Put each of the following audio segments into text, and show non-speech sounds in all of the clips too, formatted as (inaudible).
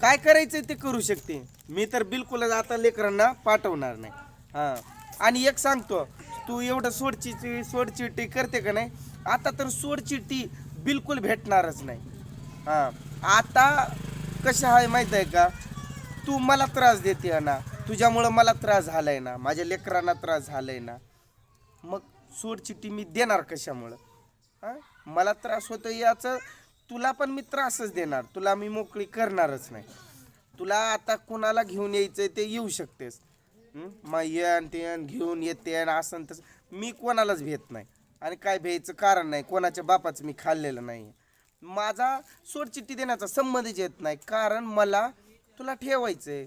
काय करायचंय ते करू शकते. मी तर बिलकुलच आता लेकरांना पाठवणार नाही. हा. आणि एक सांगतो तू एवढं सोडचिटी सोडचिठ्ठी करते का नाही? आता तर सोडचिटी बिलकुल भेटणारच नाही. हा. आता कसं आहे माहीत आहे का? तू मला त्रास देते ना. तुझ्यामुळं मला त्रास झालाय ना. माझ्या लेकरांना त्रास झालाय ना. मग सोडचिठ्ठी मी देणार कशामुळं? हा? मला त्रास होतो याचं तुला पण मी त्रासच देणार. तुला मी मोकळी करणारच नाही. तुला आता कुणाला घेऊन यायचंय ते येऊ शकतेस. मग येन ते घेऊन येते असं तसं. मी कोणालाच भेट नाही. आणि काय भ्यायचं कारण नाही. कोणाच्या बापाचं मी खाल्लेलं नाही. माझा सोडचिठ्ठी देण्याचा संबंधच येत नाही. कारण मला तुला ठेवायचं आहे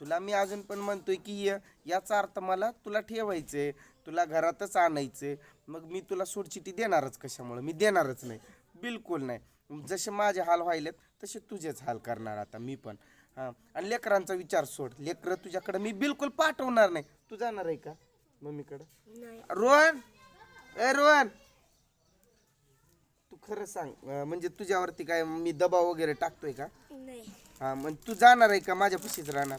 तुला मी अजून पण म्हणतोय की याचा अर्थ मला तुला ठेवायचंय. तुला घरातच आणायचं आहे मग मी तुला सोडचिठ्ठी देणारच कशामुळे? मी देणारच नाही. बिलकुल नाही. जसे माझे हाल व्हायलेत तसे तुझेच हाल करणार आता मी पण. हां. आणि लेकरांचा विचार सोड. लेकरं तुझ्याकडे मी बिलकुल पाठवणार नाही. तू जाणार आहे का मम्मीकडं? रोहन! ए रोहन! तू खरं सांग अं, म्हणजे तुझ्यावरती काय मी दबाव वगैरे टाकतोय का? नाही. हा मग तू जाणार आहे का माझ्या पशीच राहणार.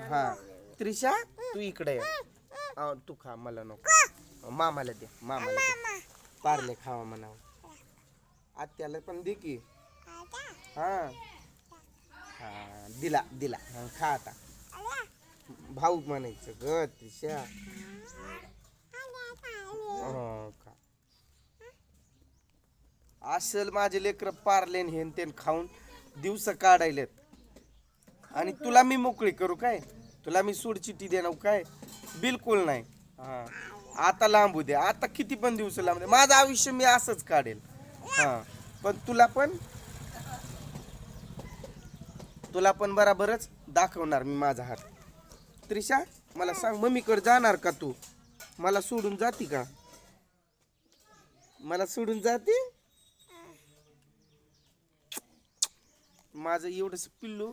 हा. त्रिशा तू इकडे ये. अं, तू खा मला नको. मामाला दे मामाला दे. पार्ले खावा म्हणावं. आत्याला पण दे की. हा. हा दिला दिला. हा, खा आता. भाऊ म्हणायचं ग त्रिशा. हो का? असल माझे लेकर पारलेन हेन तेन खाऊन दिवस काढायलेत. आणि तुला मी मोकळी करू काय? तुला मी सोडचिट्टी देणार काय? बिलकुल नाही. हा. आता लांबू दे. आता किती पण दिवस लांबू दे. माझं आयुष्य मी असंच काढेल. हा. पण तुला पण? तुला पण बराबरच दाखवणार मी माझा हात. त्रिशा मला सांग मम्मीकडे जाणार का तू? मला सोडून जाती का? मला सोडून जाते? माझं एवढंच पिल्लू.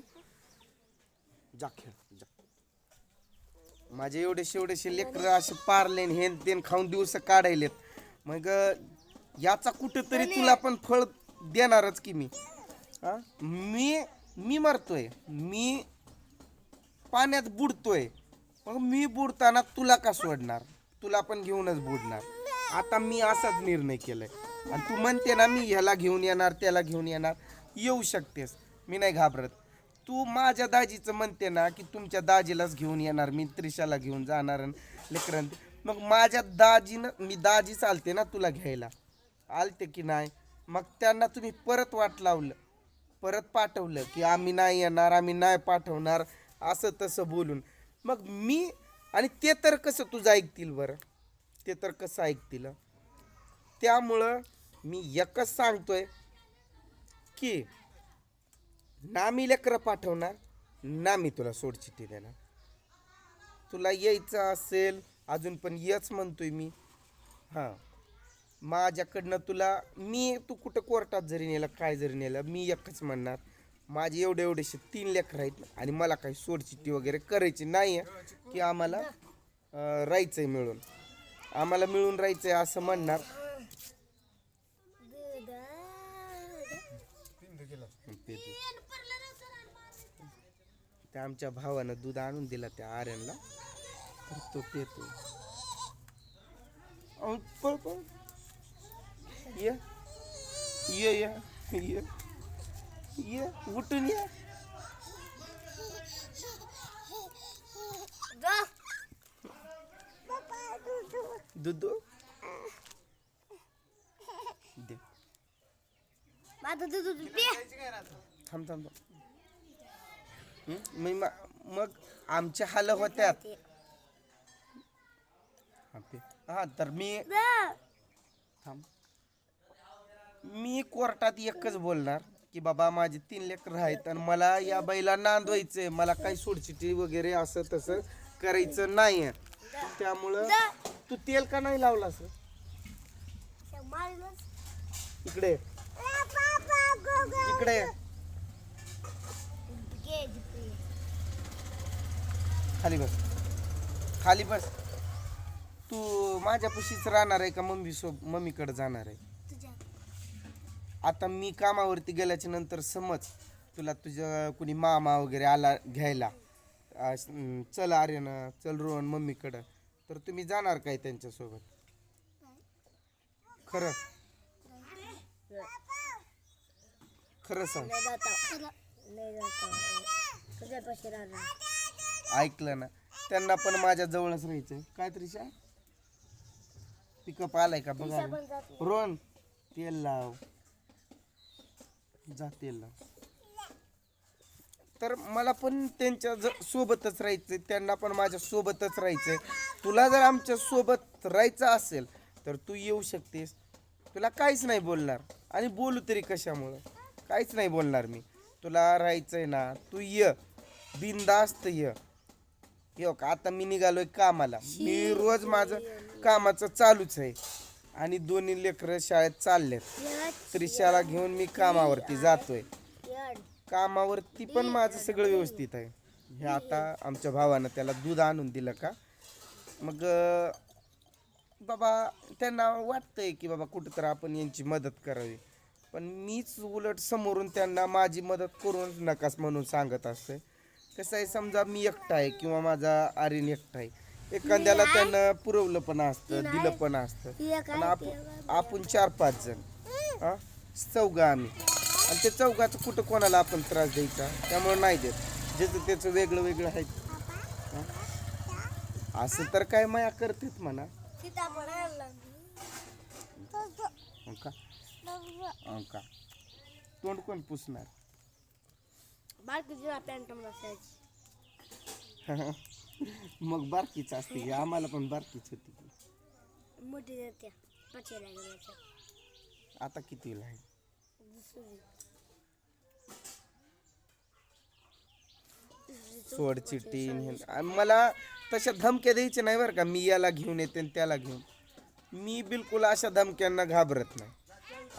जा खेळ जा. माझे एवढेसे एवढेशे लेकर असे पारलेन हेन तेन खाऊन दिवस काढायलेत. मग याचा कुठंतरी तुला पण फळ देणारच की मी. हा? मी मी मरतोय. मी पाण्यात बुडतोय. मग मी बुडताना तुला का सोडणार? तुला पण घेऊनच बुडणार. आता मी असाच निर्णय केलाय. आणि तू म्हणते ना मी ह्याला घेऊन येणार त्याला घेऊन येणार. येऊ शकतेस. मी नाही घाबरत. तू माझ्या दाजीचं म्हणते ना की तुमच्या दाजीलाच घेऊन येणार. मी त्रिशाला घेऊन जाणार आणि लेकरं. ते. मग माझ्या दाजीनं मी दाजी चालते ना तुला घ्यायला. आलते की नाही? मग त्यांना तुम्ही परत वाट लावलं परत पाठवलं की आम्ही नाही येणार आम्ही नाही पाठवणार असं तसं बोलून. मग मी आणि ते तर कसं तुझं ऐकतील बरं? ते तर कसं ऐकतील त्यामुळं मी एकच सांगतोय की ना मी लेकरं पाठवणार ना मी तुला सोडचिठ्ठी देणार. तुला यायचं असेल अजून पण येच म्हणतोय मी. हां. माझ्याकडनं तुला मी तू कुठं कोर्टात जरी नेलं काय जरी नेलं मी एकच म्हणणार माझे एवढे एवढेसे तीन लेकर आहेत आणि मला काही सोडचिट्टी वगैरे करायची नाही आहे की आम्हाला राहायचं आहे मिळून. आम्हाला मिळून राहायचं आहे असं म्हणणार. त्या आमच्या भावानं दूध आणून दिला त्या आर्यनला. तर तो पेतो. अहो, पळ पळ. ये ये ये ये ये उठून ये. दूध दे। माझं दूध पे थांब थांब थांब. मी मग आमच्या हाल होत्यात हा तर मी. थांब. मी कोर्टात एकच बोलणार की बाबा माझे तीन लेकर आहेत आणि मला या बैला नांदवायचंय मला काही सोडचिटी वगैरे असं तसं करायचं नाही त्यामुळं तू तेल का नाही लावला मारलंच. इकडे. इकडे. खाली बस खाली बस तू माझ्यापाशीच राहणार आहे का मम्मी सोब मम्मीकडे जाणार आहे आता मी कामावरती गेल्याच्यानंतर समज तुला तुझं कुणी मामा वगैरे आला घ्यायला अं, चल आर्यन चल रोहन मम्मीकडं तर तुम्ही जाणार काय त्यांच्यासोबत? खरं. खरं सांग. लय जातो लय जातो तुझ्यापाशी राहणार. ऐकलं ना. त्यांना पण माझ्या जवळच राहायचंय. काय त्रिशा पिकअप आलाय का बघा. पण जात रोहन तेल लाव. जा तेल लाव तर मला पण त्यांच्या ज सोबतच राहायचंय त्यांना पण माझ्या सोबतच राहायचंय. तुला जर आमच्यासोबत राहायचं असेल तर तू येऊ शकतेस. तुला काहीच नाही बोलणार. आणि बोलू तरी कशामुळं? काहीच नाही बोलणार मी. तुला राहायचंय ना तू ये. बिनधास्त ये. यो का आता मी निघालोय कामाला. मी रोज माझं कामाचं चालूच आहे. आणि दोन्ही लेकरं शाळेत चाललेत. त्रिशाला घेऊन मी कामावरती जातोय. कामावरती पण माझं सगळं व्यवस्थित आहे. हे आता आमच्या भावानं त्याला दूध आणून दिलं का? मग बाबा त्यांना वाटतंय की बाबा कुठं तर आपण यांची मदत करावी. पण मीच उलट समोरून त्यांना माझी मदत करून नकास म्हणून सांगत असते कसं आहे समजा मी एकटा आहे किंवा माझा आर्यन एकटा आहे. एखाद्याला त्यानं पुरवलं पण असतं दिलं पण असतं. पण आपण आपण चार पाच जण. हा? चौघा आम्ही. आणि ते चौघाचं कुठं कोणाला आपण त्रास द्यायचा? त्यामुळे नाही देत. ज्याचं त्याचं वेगळं वेगळं आहे? असं तर काय माया करतेत म्हणा. हो का? हो का? तोंड कोण पुसणार? बारकीची पॅन्ट (laughs) मग बारकीच असते की आम्हाला पण बारकीच होती की मोठी देत्या पाचवीला गेल्याच्या आता. कितीला आहे? दुसरी सोड चिट्टी हे- आणि मला तशा धमक्या द्यायच्या नाही बरं का. मी याला घेऊन येते आणि त्याला घेऊन. मी बिलकुल अशा धमक्यांना घाबरत नाही.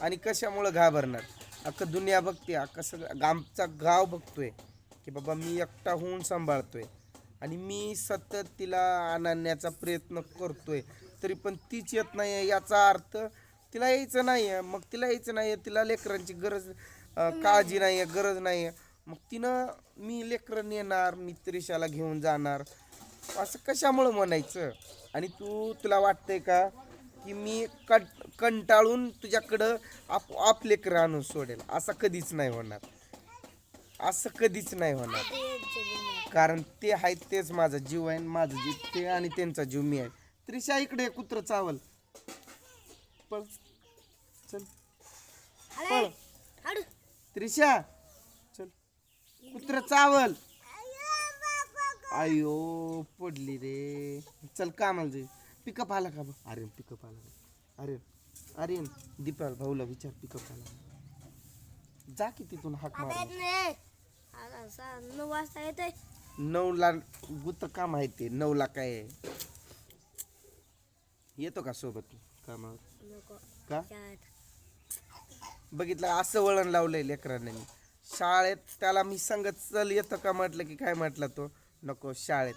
आणि कशामुळं घाबरणार? अख्खं दुनिया बघते. अख्खं सगळं आमचा गाव बघतोय की बाबा मी एकटा होऊन सांभाळतोय. आणि मी सतत तिला आणण्याचा प्रयत्न करतोय. तरी पण तीच येत नाही आहे याचा अर्थ तिला यायचं नाही आहे मग तिला यायचं नाही आहे तिला लेकरांची गरज काळजी नाही आहे गरज नाही आहे मग तिनं मी लेकरं नेणार मी त्रिशाला घेऊन जाणार. असं कशामुळं म्हणायचं? आणि तू तुला वाटतंय का की मी कट कंटाळून तुझ्याकडं आप आप लेकरं आणून सोडेल? असं कधीच नाही होणार. असं कधीच नाही होणार. कारण ते आहेत तेच माझा जीव आहे आणि माझं जीव ते आणि त्यांचा जीव मी आहे. त्रिशा इकडे कुत्र चावल. पळ. चल. पळ. त्रिशा. चल. कुत्र चावल. अयो पडली रे. चल कामाला जाईल पिकअप आला का बघ अरे पिकअप आला का? अरे अरे दीपाल भाऊला विचार पिकअप आला जा की तिथून हाक मार नऊ वाजता येते नऊला गुत काम आहे? ते नऊला काय आहे? येतो का सोबत? कामावर? नको. का? शाळेत बघितलं असं वळण लावलंय लेकरांनी. मी शाळेत त्याला मी सांगत चल येतं का? म्हटलं की काय म्हटलं तो? नको शाळेत.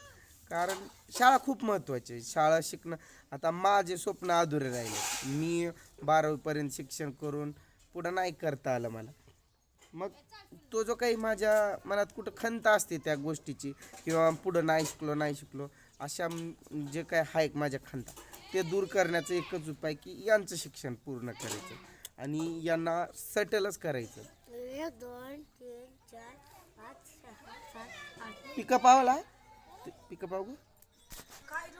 कारण शाळा खूप महत्त्वाची आहे. शाळा शिकणं आता माझे स्वप्न अधुरे राहिले. मी बारावीपर्यंत शिक्षण करून पुढं नाही करता आलं मला. मग तो जो काही माझ्या मनात कुठं खंत असते त्या गोष्टीची किंवा पुढं नाही शिकलो नाही शिकलो अशा जे काय आहे माझ्या खंता ते दूर करण्याचं एकच उपाय की यांचं शिक्षण पूर्ण करायचं आणि यांना सेटलच करायचं. पिकअप आवला? पिकअप आव